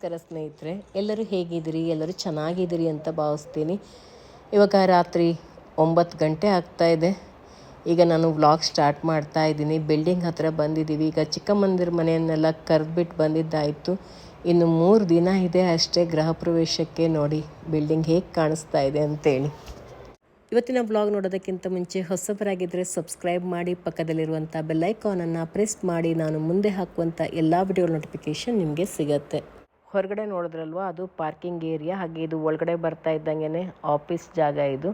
ನಮಸ್ಕಾರ ಸ್ನೇಹಿತರೆ, ಎಲ್ಲರೂ ಹೇಗಿದ್ದೀರಿ? ಎಲ್ಲರೂ ಚೆನ್ನಾಗಿದ್ದೀರಿ ಅಂತ ಭಾವಿಸ್ತೀನಿ. ಇವಾಗ ರಾತ್ರಿ ಒಂಬತ್ತು ಗಂಟೆ ಆಗ್ತಾ ಇದೆ. ಈಗ ನಾನು ವ್ಲಾಗ್ ಸ್ಟಾರ್ಟ್ ಮಾಡ್ತಾ ಇದ್ದೀನಿ. ಬಿಲ್ಡಿಂಗ್ ಹತ್ತಿರ ಬಂದಿದ್ದೀವಿ. ಈಗ ಚಿಕ್ಕಮ್ಮಂದಿರ ಮನೆಯನ್ನೆಲ್ಲ ಕರೆದ್ಬಿಟ್ಟು ಬಂದಿದ್ದಾಯಿತು. ಇನ್ನು ಮೂರು ದಿನ ಇದೆ ಅಷ್ಟೇ ಗೃಹ ಪ್ರವೇಶಕ್ಕೆ ನೋಡಿ ಬಿಲ್ಡಿಂಗ್ ಹೇಗೆ ಕಾಣಿಸ್ತಾ ಇದೆ ಅಂತೇಳಿ. ಇವತ್ತಿನ ಬ್ಲಾಗ್ ನೋಡೋದಕ್ಕಿಂತ ಮುಂಚೆ ಹೊಸಬರಾಗಿದ್ದರೆ ಸಬ್ಸ್ಕ್ರೈಬ್ ಮಾಡಿ, ಪಕ್ಕದಲ್ಲಿರುವಂಥ ಬೆಲ್ಲೈಕಾನನ್ನು ಪ್ರೆಸ್ ಮಾಡಿ. ನಾನು ಮುಂದೆ ಹಾಕುವಂಥ ಎಲ್ಲ ವಿಡಿಯೋ ನೋಟಿಫಿಕೇಷನ್ ನಿಮಗೆ ಸಿಗತ್ತೆ. ಹೊರಗಡೆ ನೋಡಿದ್ರಲ್ವ, ಅದು ಪಾರ್ಕಿಂಗ್ ಏರಿಯಾ ಹಾಗೆ ಇದು ಒಳಗಡೆ ಬರ್ತಾ ಇದ್ದಂಗೆ ಆಫೀಸ್ ಜಾಗ ಇದು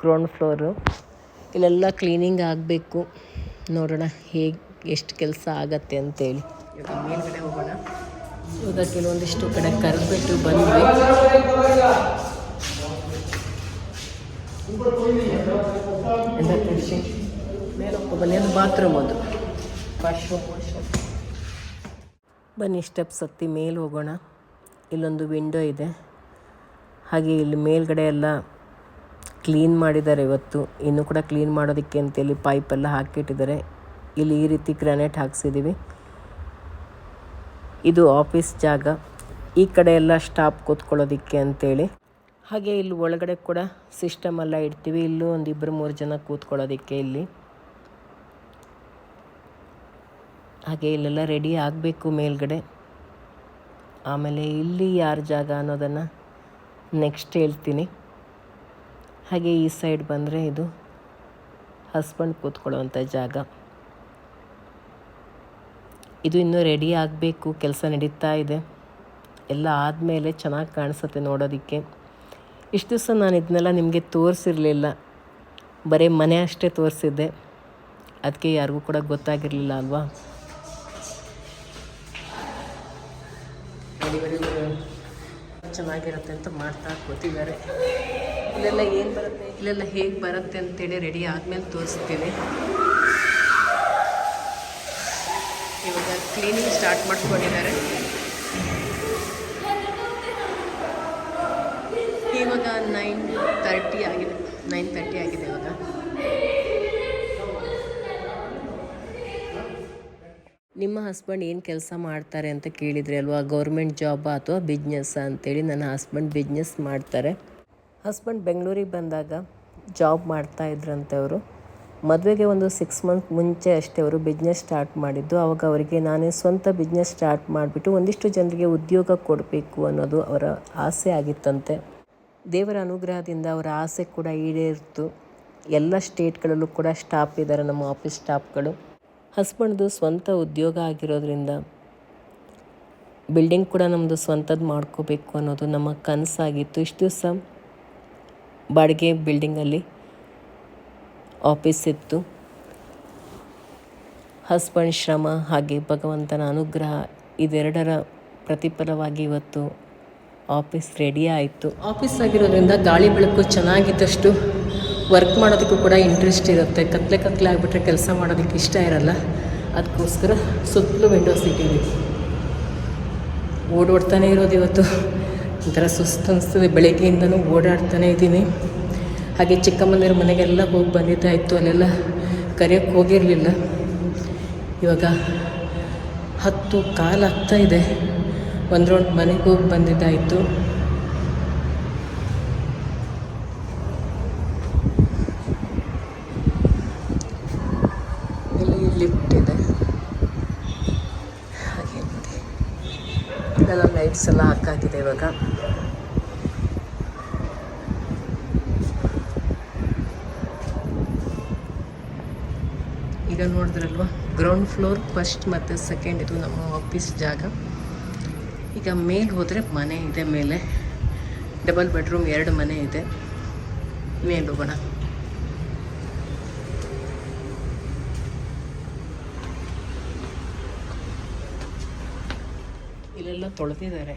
ಗ್ರೌಂಡ್ ಫ್ಲೋರು ಇಲ್ಲೆಲ್ಲ ಕ್ಲೀನಿಂಗ್ ಆಗಬೇಕು. ನೋಡೋಣ ಹೇಗೆ, ಎಷ್ಟು ಕೆಲಸ ಆಗತ್ತೆ ಅಂತೇಳಿ. ಮೇಲ್ಗಡೆ ಹೋಗೋಣ. ಕೆಲವೊಂದಿಷ್ಟು ಕಡೆ ಕರೆದ್ಬಿಟ್ಟು ಬಂದ್ವಿ. ಬಾತ್ರೂಮ್ ಅದು ವಾಶ್ರೂಮ್ ಬನ್ನಿ ಸ್ಟೆಪ್ಸ್ ಹತ್ತಿ ಮೇಲೆ ಹೋಗೋಣ. ಇಲ್ಲೊಂದು ವಿಂಡೋ ಇದೆ. ಹಾಗೆ ಇಲ್ಲಿ ಮೇಲ್ಗಡೆ ಎಲ್ಲ ಕ್ಲೀನ್ ಮಾಡಿದ್ದಾರೆ ಇವತ್ತು. ಇನ್ನೂ ಕೂಡ ಕ್ಲೀನ್ ಮಾಡೋದಕ್ಕೆ ಅಂತೇಳಿ ಪೈಪೆಲ್ಲ ಹಾಕಿಟ್ಟಿದ್ದಾರೆ. ಇಲ್ಲಿ ಈ ರೀತಿ ಗ್ರಾನೈಟ್ ಹಾಕ್ಸಿದ್ದೀವಿ. ಇದು ಆಫೀಸ್ ಜಾಗ. ಈ ಕಡೆ ಎಲ್ಲ ಸ್ಟಾಪ್ ಕೂತ್ಕೊಳ್ಳೋದಕ್ಕೆ ಅಂತೇಳಿ. ಹಾಗೆ ಇಲ್ಲಿ ಒಳಗಡೆ ಕೂಡ ಸಿಸ್ಟಮ್ ಎಲ್ಲ ಇಡ್ತೀವಿ. ಇಲ್ಲೂ ಒಂದು ಇಬ್ಬರು ಮೂರು ಜನ ಕೂತ್ಕೊಳ್ಳೋದಕ್ಕೆ ಇಲ್ಲಿ. ಹಾಗೆ ಇಲ್ಲೆಲ್ಲ ರೆಡಿ ಆಗಬೇಕು ಮೇಲ್ಗಡೆ. ಆಮೇಲೆ ಇಲ್ಲಿ ಯಾರ ಜಾಗ ಅನ್ನೋದನ್ನು ನೆಕ್ಸ್ಟ್ ಹೇಳ್ತೀನಿ. ಹಾಗೆ ಈ ಸೈಡ್ ಬಂದರೆ ಇದು ಹಸ್ಬೆಂಡ್ ಕೂತ್ಕೊಳ್ಳುವಂಥ ಜಾಗ. ಇದು ಇನ್ನೂ ರೆಡಿ ಆಗಬೇಕು, ಕೆಲಸ ನಡೀತಾ ಇದೆ. ಎಲ್ಲ ಆದಮೇಲೆ ಚೆನ್ನಾಗಿ ಕಾಣಿಸುತ್ತೆ ನೋಡೋದಕ್ಕೆ. ಇಷ್ಟು ದಿವಸ ನಾನು ಇದನ್ನೆಲ್ಲ ನಿಮಗೆ ತೋರಿಸಿರಲಿಲ್ಲ. ಬರೀ ಮನೆ ಅಷ್ಟೇ ತೋರಿಸಿದ್ದೆ. ಅದಕ್ಕೆ ಯಾರಿಗೂ ಕೂಡ ಗೊತ್ತಾಗಿರಲಿಲ್ಲ ಅಲ್ವಾ? ಚೆನ್ನಾಗಿರುತ್ತೆ ಅಂತ ಮಾಡ್ತಾ ಕೂತಿದ್ದಾರೆ. ಇಲ್ಲೆಲ್ಲ ಏನು ಬರುತ್ತೆ? ಇಲ್ಲೆಲ್ಲ ಹೇಗೆ ಬರುತ್ತೆ ಅಂತೇಳಿ ರೆಡಿ ಆದಮೇಲೆ ತೋರಿಸ್ತೀನಿ. ಇವಾಗ ಕ್ಲೀನಿಂಗ್ ಸ್ಟಾರ್ಟ್ ಮಾಡ್ಕೊಂಡಿದ್ದಾರೆ. ಇವಾಗ ನೈನ್ ತರ್ಟಿ ಆಗಿದೆ. ನೈನ್ ತರ್ಟಿ ಆಗಿದೆ ಇವಾಗ. ನಿಮ್ಮ ಹಸ್ಬೆಂಡ್ ಏನು ಕೆಲಸ ಮಾಡ್ತಾರೆ ಅಂತ ಕೇಳಿದ್ರಿ ಅಲ್ವಾ? ಗೌರ್ಮೆಂಟ್ ಜಾಬ್ ಅಥವಾ ಬಿಸ್ನೆಸ್ ಅಂತೇಳಿ ನನ್ನ ಹಸ್ಬೆಂಡ್ ಬಿಸ್ನೆಸ್ ಮಾಡ್ತಾರೆ. ಹಸ್ಬೆಂಡ್ ಬೆಂಗಳೂರಿಗೆ ಬಂದಾಗ ಜಾಬ್ ಮಾಡ್ತಾ ಇದ್ರಂತೆ ಅವರು. ಮದುವೆಗೆ ಒಂದು ಸಿಕ್ಸ್ ಮಂತ್ ಮುಂಚೆ ಅಷ್ಟೇ ಅವರು ಬಿಸ್ನೆಸ್ ಸ್ಟಾರ್ಟ್ ಮಾಡಿದ್ದು. ಆವಾಗ ಅವರಿಗೆ ನಾನೇ ಸ್ವಂತ ಬಿಸ್ನೆಸ್ ಸ್ಟಾರ್ಟ್ ಮಾಡಿಬಿಟ್ಟು ಒಂದಿಷ್ಟು ಜನರಿಗೆ ಉದ್ಯೋಗ ಕೊಡಬೇಕು ಅನ್ನೋದು ಅವರ ಆಸೆ ಆಗಿತ್ತಂತೆ. ದೇವರ ಅನುಗ್ರಹದಿಂದ ಅವರ ಆಸೆ ಕೂಡ ಈಡೇರಿತು. ಎಲ್ಲ ಸ್ಟೇಟ್ಗಳಲ್ಲೂ ಕೂಡ ಸ್ಟಾಪ್ ಇದ್ದಾರೆ ನಮ್ಮ ಆಫೀಸ್ ಸ್ಟಾಫ್ಗಳು ಹಸ್ಬೆಂಡ್ದು ಸ್ವಂತ ಉದ್ಯೋಗ ಆಗಿರೋದ್ರಿಂದ ಬಿಲ್ಡಿಂಗ್ ಕೂಡ ನಮ್ಮದು ಸ್ವಂತದ್ದು ಮಾಡ್ಕೋಬೇಕು ಅನ್ನೋದು ನಮ್ಮ ಕನಸಾಗಿತ್ತು. ಇಷ್ಟು ದಿವಸ ಬಾಡಿಗೆ ಬಿಲ್ಡಿಂಗಲ್ಲಿ ಆಫೀಸ್ ಇತ್ತು. ಹಸ್ಬೆಂಡ್ ಶ್ರಮ ಹಾಗೆ ಭಗವಂತನ ಅನುಗ್ರಹ ಇದೆರಡರ ಪ್ರತಿಫಲವಾಗಿ ಇವತ್ತು ಆಫೀಸ್ ರೆಡಿ ಆಯಿತು. ಆಫೀಸ್ ಆಗಿರೋದ್ರಿಂದ ಗಾಳಿ ಬೆಳಕು ಚೆನ್ನಾಗಿದ್ದಷ್ಟು ವರ್ಕ್ ಮಾಡೋದಕ್ಕೂ ಕೂಡ ಇಂಟ್ರೆಸ್ಟ್ ಇರುತ್ತೆ. ಕತ್ಲೆ ಕತ್ಲೆ ಆಗಿಬಿಟ್ರೆ ಕೆಲಸ ಮಾಡೋದಕ್ಕೆ ಇಷ್ಟ ಇರಲ್ಲ. ಅದಕ್ಕೋಸ್ಕರ ಸುತ್ತಲೂ ವಿಂಡೋಸ್ ಇಟ್ಟಿದ್ದೀವಿ. ಓಡಾಡ್ತಾನೆ ಇರೋದು ಇವತ್ತು. ಒಂಥರ ಸುಸ್ತು ಅನಿಸ್ತದೆ. ಬೆಳಗ್ಗೆಯಿಂದನೂ ಓಡಾಡ್ತಾನೆ ಇದ್ದೀನಿ. ಹಾಗೆ ಚಿಕ್ಕಮ್ಮಂದಿರ ಮನೆಗೆಲ್ಲ ಹೋಗಿ ಬಂದಿದ್ದಾಯಿತು ಅಲ್ಲೆಲ್ಲ ಕರೆಯೋಕ್ಕೆ ಹೋಗಿರಲಿಲ್ಲ. ಇವಾಗ ಹತ್ತು ಕಾಲು ಆಗ್ತಾ ಇದೆ. ಒಂದು ಮನೆಗೆ ಹೋಗಿ ಬಂದಿದ್ದಾಯಿತು ಇಲ್ಲಿ ಲಿಫ್ಟ್ ಇದೆ ಹಾಗೆ ನೋಡಿ ಇದೆಲ್ಲ ಲೈಟ್ಸ್ ಎಲ್ಲ ಹಾಕಾಗಿದೆ ಇವಾಗ. ಈಗ ನೋಡಿದ್ರಲ್ವ ಗ್ರೌಂಡ್ ಫ್ಲೋರ್ ಫಸ್ಟ್ ಮತ್ತು ಸೆಕೆಂಡ್ ಇದು ನಮ್ಮ ಆಫೀಸ್ ಜಾಗ. ಈಗ ಮೇಲೆ ಹೋದರೆ ಮನೆ ಇದೆ, ಮೇಲೆ ಡಬಲ್ ಬೆಡ್ರೂಮ್ ಎರಡು ಮನೆ ಇದೆ. ಮೇಲೆ ಹೋಗೋಣ. ಇಲ್ಲೆಲ್ಲ ತೊಳೆದಿದ್ದಾರೆ.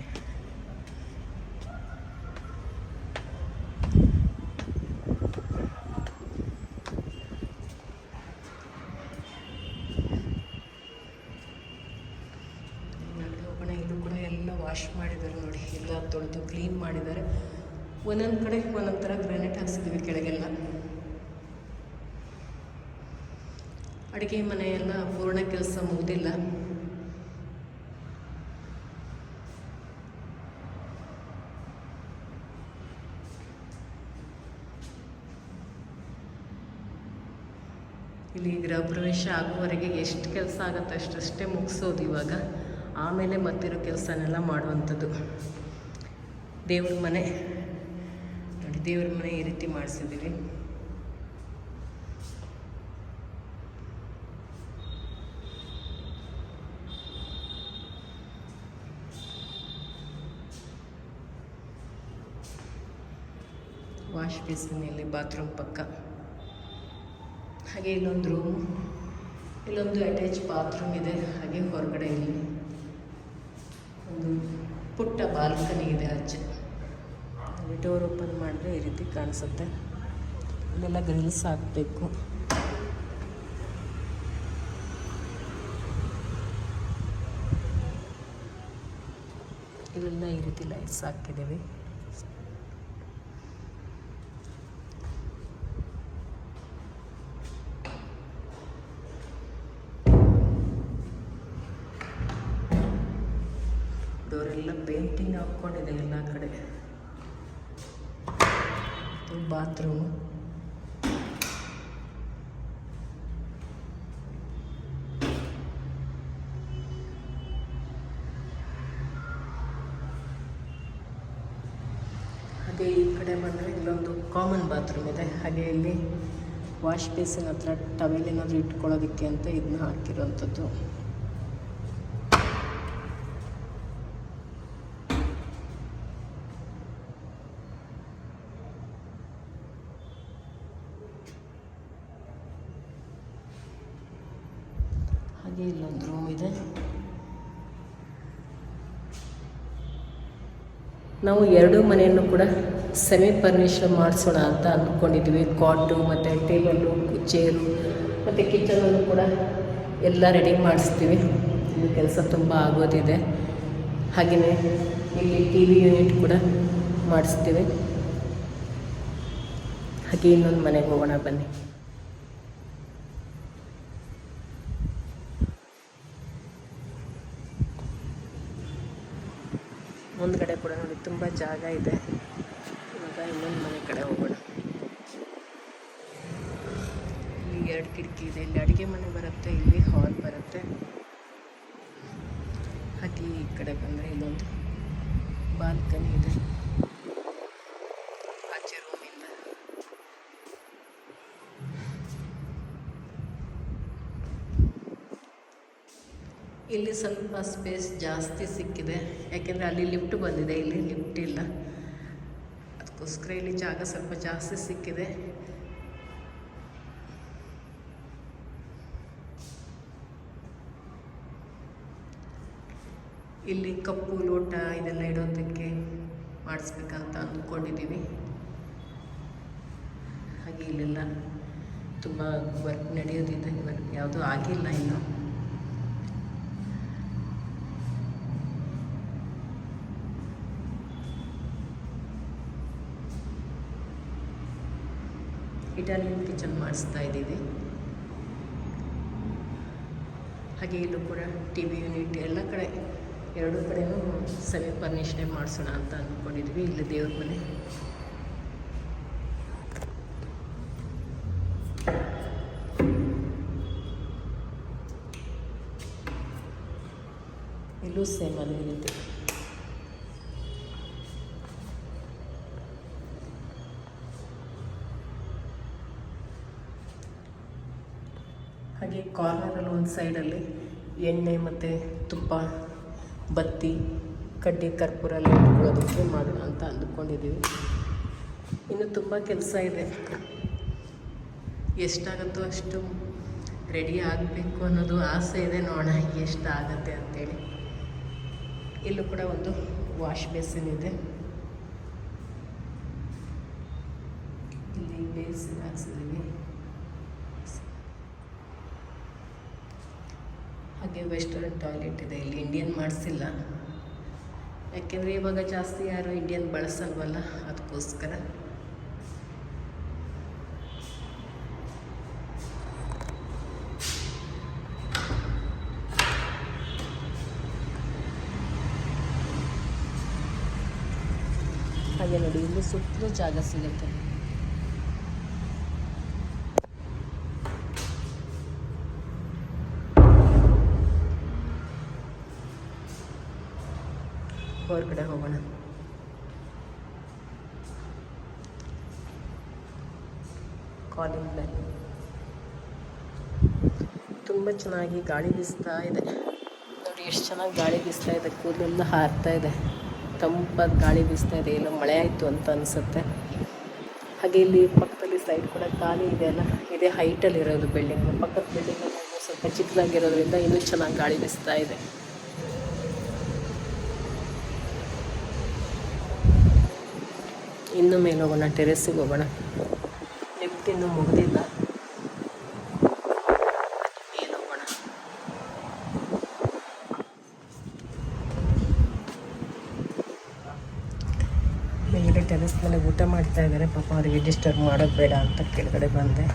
ವಾಶ್ ಮಾಡಿದ್ದಾರೆ ನೋಡಿ, ಎಲ್ಲ ತೊಳೆದು ಕ್ಲೀನ್ ಮಾಡಿದ್ದಾರೆ. ಒಂದೊಂದು ಕಡೆ ಒಂದೊಂದು ಥರ ಗ್ರಾನೈಟ್ ಹಾಕ್ಸಿದ್ದೀವಿ ಕೆಳಗೆಲ್ಲ. ಅಡುಗೆ ಮನೆಯೆಲ್ಲ ಪೂರ್ಣ ಕೆಲಸ ಮುಗ್ದಿಲ್ಲ. ಇಲ್ಲಿ ಗೃಹ ಪ್ರವೇಶ ಆಗುವವರೆಗೆ ಎಷ್ಟು ಕೆಲಸ ಆಗುತ್ತೆ ಅಷ್ಟಷ್ಟೇ ಮುಗಿಸೋದು ಇವಾಗ. ಆಮೇಲೆ ಮತ್ತಿರೋ ಕೆಲಸನೆಲ್ಲ ಮಾಡುವಂಥದ್ದು. ದೇವ್ರ ಮನೆ. ನೋಡಿ, ದೇವ್ರ ಮನೆ ಈ ರೀತಿ ಮಾಡಿಸಿದ್ದೀವಿ. ವಾಶ್ ಬೇಸಿನಲ್ಲಿ ಬಾತ್ರೂಮ್ ಪಕ್ಕ. ಹಾಗೆ ಇಲ್ಲೊಂದು ರೂಮ್ ಇಲ್ಲೊಂದು ಅಟ್ಯಾಚ್ ಬಾತ್ರೂಮ್ ಇದೆ, ಹಾಗೆ ಹೊರಗಡೆ ಇಲ್ಲಿ ಒಂದು ಪುಟ್ಟ ಬಾಲ್ಕನಿ ಇದೆ ಆಚೆ. ಡೋರ್ ಓಪನ್ ಮಾಡಿದ್ರೆ ಈ ರೀತಿ ಕಾಣಿಸುತ್ತೆ. ಇಲ್ಲೆಲ್ಲ ಗ್ರಿಲ್ಸ್ ಹಾಕಬೇಕು. ಇಲ್ಲೆಲ್ಲ ಈ ರೀತಿ ಲೈಟ್ಸ್ ಹಾಕಿದ್ದೀವಿ. ಪೇಂಟಿಂಗ್ ಹಾಕ್ಕೊಂಡಿದೆ ಎಲ್ಲ ಕಡೆ. ಬಾತ್ರೂಮ್ ಹಾಗೆ ಈ ಕಡೆ ಬಂದರೆ ಇಲ್ಲೊಂದು ಕಾಮನ್ ಬಾತ್ರೂಮ್ ಇದೆ. ಹಾಗೆ ಇಲ್ಲಿ ವಾಶ್ ಬೇಸಿನ್ ಹತ್ರ ಟವೆಲ್ ಏನಾದರೂ ಇಟ್ಕೊಳ್ಳೋದಕ್ಕೆ ಅಂತ ಇದನ್ನ ಹಾಕಿರೋವಂಥದ್ದು. ಹಾಗೆ ಇಲ್ಲೊಂದು ರೂಮ್ ಇದೆ. ನಾವು ಎರಡೂ ಮನೆಯನ್ನು ಕೂಡ ಸೆಮಿ ಫರ್ನಿಷ್ ಮಾಡಿಸೋಣ ಅಂತ ಅಂದ್ಕೊಂಡಿದ್ವಿ. ಕಾಟು ಮತ್ತು ಟೇಬಲ್ಲು ಚೇರು ಮತ್ತು ಕಿಚನಲ್ಲೂ ಕೂಡ ಎಲ್ಲ ರೆಡಿ ಮಾಡಿಸ್ತೀವಿ ಇಲ್ಲಿ ಕೆಲಸ ತುಂಬ ಆಗೋದಿದೆ. ಹಾಗೆಯೇ ಇಲ್ಲಿ ಟಿ ವಿ ಯೂನಿಟ್ ಕೂಡ ಮಾಡಿಸ್ತೀವಿ ಹಾಗೆ ಇನ್ನೊಂದು ಮನೆಗೆ ಹೋಗೋಣ ಬನ್ನಿ. ಮುಂದ್ಗಡೆ ಕೂಡ ನೋಡಿ, ತುಂಬ ಜಾಗ ಇದೆ. ಇವಾಗ ಇನ್ನೊಂದು ಮನೆ ಕಡೆ ಹೋಗೋಣ. ಇಲ್ಲಿ ಎರಡು ಕಿಟಕಿ ಇದೆ. ಇಲ್ಲಿ ಅಡುಗೆ ಮನೆ ಬರುತ್ತೆ, ಇಲ್ಲಿ ಹಾಲ್ ಬರುತ್ತೆ. ಹಾಗೆ ಈ ಕಡೆ ಬಂದರೆ ಇಲ್ಲೊಂದು ಬಾಲ್ಕನಿ ಇದೆ. ಇಲ್ಲಿ ಸ್ವಲ್ಪ ಸ್ಪೇಸ್ ಜಾಸ್ತಿ ಸಿಕ್ಕಿದೆ. ಯಾಕೆಂದರೆ ಅಲ್ಲಿ ಲಿಫ್ಟ್ ಬಂದಿದೆ. ಇಲ್ಲಿ ಲಿಫ್ಟ್ ಇಲ್ಲ. ಅದಕ್ಕೋಸ್ಕರ ಇಲ್ಲಿ ಜಾಗ ಸ್ವಲ್ಪ ಜಾಸ್ತಿ ಸಿಕ್ಕಿದೆ. ಇಲ್ಲಿ ಕಪ್ಪು ಲೋಟ ಇದೆಲ್ಲ ಇಡೋದಕ್ಕೆ ಮಾಡಿಸ್ಬೇಕಂತ ಅಂದ್ಕೊಂಡಿದ್ದೀವಿ. ಹಾಗೆ ಇಲ್ಲೆಲ್ಲ ತುಂಬ ವರ್ಕ್ ನಡೆಯೋದಿದೆ. ವರ್ಕ್ ಯಾವುದೂ ಆಗಿಲ್ಲ ಇನ್ನು. ಇಟಾಲಿಯನ್ ಕಿಚನ್ ಮಾಡಿಸ್ತಾ ಇದ್ದೀವಿ. ಹಾಗೆ ಇಲ್ಲೂ ಕೂಡ ಟಿ ವಿ ಯೂನಿಟ್ ಎಲ್ಲ ಕಡೆ, ಎರಡೂ ಕಡೆಯೂ ಸೆಮಿ ಫರ್ನಿಷ್ಡೇ ಮಾಡಿಸೋಣ ಅಂತ ಅಂದ್ಕೊಂಡಿದ್ವಿ ಇಲ್ಲಿ ದೇವ್ರ ಮನೆ. ಇಲ್ಲೂ ಸೇಮ್ ಅದೇ ರೀತಿ ಹಾಗೆ ಕಾರ್ನರಲ್ಲಿ ಒಂದು ಸೈಡಲ್ಲಿ ಎಣ್ಣೆ ಮತ್ತು ತುಪ್ಪ, ಬತ್ತಿ, ಕಡ್ಡಿ, ಕರ್ಪೂರ ಎಲ್ಲ ಇಟ್ಕೊಳ್ಳೋದಕ್ಕೆ ಮಾಡೋಣ ಅಂತ ಅಂದ್ಕೊಂಡಿದ್ದೀವಿ. ಇನ್ನು ತುಂಬ ಕೆಲಸ ಇದೆ. ಎಷ್ಟಾಗುತ್ತೋ ಅಷ್ಟು ರೆಡಿ ಆಗಬೇಕು ಅನ್ನೋದು ಆಸೆ ಇದೆ. ನೋಡೋಣ ಎಷ್ಟಾಗತ್ತೆ ಅಂತೇಳಿ. ಇಲ್ಲೂ ಕೂಡ ಒಂದು ವಾಶ್ ಬೇಸಿನ್ ಇದೆ. ಇಲ್ಲಿ ಬೇಸಿನ್ ಹಾಕ್ಸಿದ್ದೀವಿ ಹಾಗೆ ವೆಸ್ಟರ್ನ್ ಟಾಯ್ಲೆಟ್ ಇದೆ, ಇಲ್ಲಿ ಇಂಡಿಯನ್ ಮಾಡಿಸಿಲ್ಲ. ಯಾಕೆಂದರೆ ಇವಾಗ ಜಾಸ್ತಿ ಯಾರು ಇಂಡಿಯನ್ ಬಳಸಲ್ವಲ್ಲ ಅದಕ್ಕೋಸ್ಕರ ಹಾಗೆ ನೋಡಿ, ಇಲ್ಲಿ ಸುತ್ತಲೂ ಜಾಗ ಸಿಗುತ್ತೆ. ಹೊರಗಡೆ ಹೋಗೋಣ. ಕಾಲಿಂಗ್ ಬೆಲ್ ತುಂಬ ಚೆನ್ನಾಗಿ ಗಾಳಿ ಬೀಸ್ತಾ ಇದೆ. ನೋಡಿ ಎಷ್ಟು ಚೆನ್ನಾಗಿ ಗಾಳಿ ಬೀಸ್ತಾ ಇದೆ. ಕೂದಲೆಲ್ಲ ಹಾರ್ತಾ ಇದೆ. ತಂಪಾದ ಗಾಳಿ ಬೀಸ್ತಾ ಇದೆ. ಏನೋ ಮಳೆ ಆಯಿತು ಅಂತ ಅನಿಸುತ್ತೆ. ಹಾಗೆ ಇಲ್ಲಿ ಪಕ್ಕದಲ್ಲಿ ಸೈಡ್ ಕೂಡ ಖಾಲಿ ಇದೆ ಅಲ್ಲ. ಇದೇ ಹೈಟಲ್ಲಿ ಇರೋದು ಬಿಲ್ಡಿಂಗ್ ಪಕ್ಕದ ಬಿಲ್ಡಿಂಗ್ ಸ್ವಲ್ಪ ಚಿಕ್ಕದಾಗಿರೋದ್ರಿಂದ ಇನ್ನೂ ಚೆನ್ನಾಗಿ ಗಾಳಿ ಬೀಸ್ತಾ ಇದೆ. ಇನ್ನು ಮೇಲೆ ಹೋಗೋಣ ಟೆರೆಸ್ಸಿಗೆ ಹೋಗೋಣ. ಲಿಫ್ಟ್ ಇನ್ನೂ ಮುಗಿದಿಲ್ಲ. ಮೇಲೆ ಹೋಗೋಣ ಮೇಲ್ಗಡೆ ಟೆರೆಸ್ ಮೇಲೆ ಊಟ ಮಾಡ್ತಾ ಇದ್ದಾರೆ. ಪಾಪ ಅವರಿಗೆ ಡಿಸ್ಟರ್ಬ್ ಮಾಡೋದು ಬೇಡ ಅಂತ ಕೆಳಗಡೆ ಬಂದೆ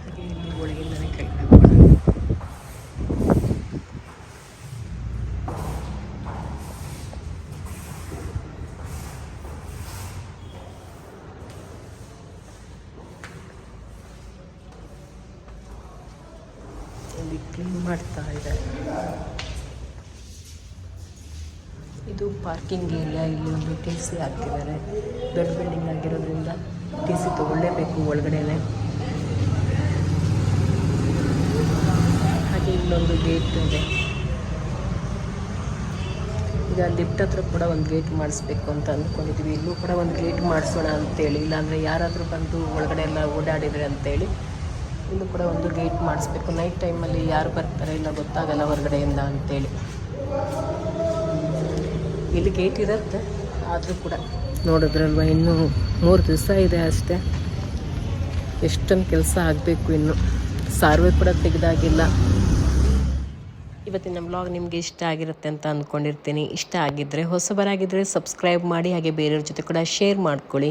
ಹಾಗೆ ಇಲ್ಲಿ ಒಳಗಿಂದನೇ ಕೆಳಗಡೆ ಹೋಗೋಣ ಇಲ್ಲಿ ಕ್ಲೀನ್ ಮಾಡ್ತಾ ಇದ್ದಾರೆ ಇದು ಪಾರ್ಕಿಂಗ್ ಏರಿಯಾ, ಇಲ್ಲಿ ಒಂದು ಟಿ ಸಿ ಹಾಕ್ತಿದ್ದಾರೆ. ದೊಡ್ಡ ಬಿಲ್ಡಿಂಗ್ ಆಗಿರೋದ್ರಿಂದ ಟಿ ಸಿ ತೊಗೊಳ್ಳೇಬೇಕು ಒಳಗಡೆನೆ. ಹಾಗೆ ಇಲ್ಲೊಂದು ಗೇಟ್ ಇದೆ. ಈಗ ಲಿಫ್ಟ್ ಹತ್ರ ಕೂಡ ಒಂದು ಗೇಟ್ ಮಾಡಿಸ್ಬೇಕು ಅಂತ ಅಂದ್ಕೊಂಡಿದ್ವಿ. ಇಲ್ಲೂ ಕೂಡ ಒಂದು ಗೇಟ್ ಮಾಡಿಸೋಣ ಅಂತೇಳಿ, ಇಲ್ಲಾಂದರೆ ಯಾರಾದರೂ ಬಂದು ಒಳಗಡೆ ಎಲ್ಲ ಓಡಾಡಿದರೆ ಅಂತೇಳಿ ಇಲ್ಲೂ ಕೂಡ ಒಂದು ಗೇಟ್ ಮಾಡಿಸ್ಬೇಕು. ನೈಟ್ ಟೈಮಲ್ಲಿ ಯಾರು ಬರ್ತಾರೆ ಇಲ್ಲ ಗೊತ್ತಾಗಲ್ಲ ಹೊರಗಡೆಯಿಂದ ಅಂತೇಳಿ. ಇಲ್ಲಿ ಗೇಟ್ ಇರುತ್ತೆ ಆದರೂ ಕೂಡ. ನೋಡಿದ್ರಲ್ವ ಇನ್ನೂ ಮೂರು ದಿವಸ ಇದೆ ಅಷ್ಟೇ. ಎಷ್ಟೊಂದು ಕೆಲಸ ಆಗಬೇಕು ಇನ್ನು. ಸಾರ್ವೆ ಕೂಡ ತೆಗೆದಾಗಿಲ್ಲ. ಇವತ್ತಿನ ಬ್ಲಾಗ್ ನಿಮಗೆ ಇಷ್ಟ ಆಗಿರುತ್ತೆ ಅಂತ ಅಂದ್ಕೊಂಡಿರ್ತೀನಿ ಇಷ್ಟ ಆಗಿದ್ದರೆ ಹೊಸಬರಾಗಿದ್ದರೆ ಸಬ್ಸ್ಕ್ರೈಬ್ ಮಾಡಿ ಹಾಗೆ ಬೇರೆಯವ್ರ ಜೊತೆ ಕೂಡ ಶೇರ್ ಮಾಡ್ಕೊಳ್ಳಿ.